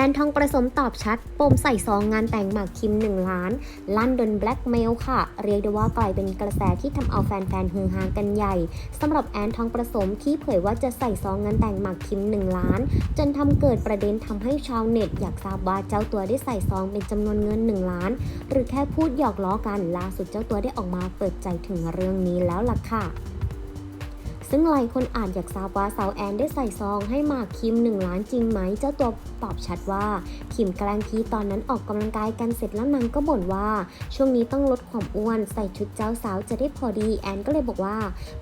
อนทองประสมตอบชัด ปมใส่ซองงานแต่งหมากคิม 1 ล้าน ลั่นโดนแบล็กเมลค่ะ เรียกได้ว่ากลายเป็นกระแสที่ทำเอาแฟนๆฮือฮากันใหญ่สำหรับแอนทองประสมที่เผยว่าจะใส่ซองงานแต่งหมากคิม 1 ล้าน จนทำเกิดประเด็นทำให้ชาวเน็ต อยากทราบว่าเจ้าตัวได้ใส่ซองเป็นจำนวนเงิน 1 ล้าน หรือแค่พูดหยอกล้อกันล่าสุดเจ้าตัวได้ออกมาเปิดใจถึงเรื่องนี้แล้วล่ะค่ะ ซึ่งหลายคนอาจอยากทราบว่าสาวแอนได้ใส่ซองให้หมากคิม 1 ล้านจริงไหม เจ้าตัวตอบชัดว่า คิมแกล้งพีตอนนั้นออกกำลังกายกันเสร็จแล้วนางก็บ่นว่า ช่วงนี้ต้องลดความอ้วน ใส่ชุดเจ้าสาวจะได้พอดีแอนก็เลยบอกว่า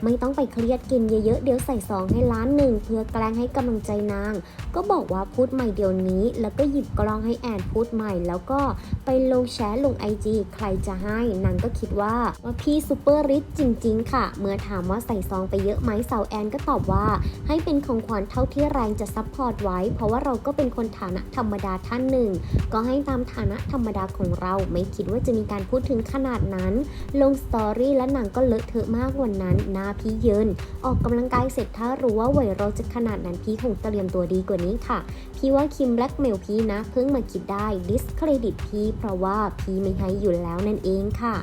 ไม่ต้องไปเครียดกินเยอะๆ เดี๋ยวใส่ซองให้ล้านหนึ่งเพื่อแกล้งให้กำลังใจนาง ก็บอกว่าพูดใหม่เดี๋ยวนี้ แล้วก็หยิบกล้องให้แอนพูดใหม่ แล้วก็ไปลงแชร์ลงไอจีใครจะให้นางก็คิดว่าว่าพี่ซูเปอร์ริชจริง ๆ ค่ะ เมื่อถามว่าใส่ซองไปเยอะไหมสาวแอนก็ตอบว่า ให้เป็นของขวัญเท่าที่แรงจะซัพพอร์ตไว้ เพราะว่าเราก็เป็นคนฐานะธรรมดาท่านหนึ่ง ก็ให้ตามฐานะธรรมดาของเรา ไม่คิดว่าจะมีการพูดถึงขนาดนั้น ลงสตอรี่และหนางก็เลอะเทอะมากวันนั้นหน้าพี่เยินออกกำลังกายเสร็จถ้ารู้ว่าไวรัลจะขนาดนั้นพี่คงเตรียมตัวดีกว่านี้ค่ะ พี่ว่าคิมแบล็กเมลพี่นะ เพิ่งมาคิดได้ดิสเครดิตพี่เพราะว่าพี่ไม่ให้อยู่แล้วนั่นเองค่ะ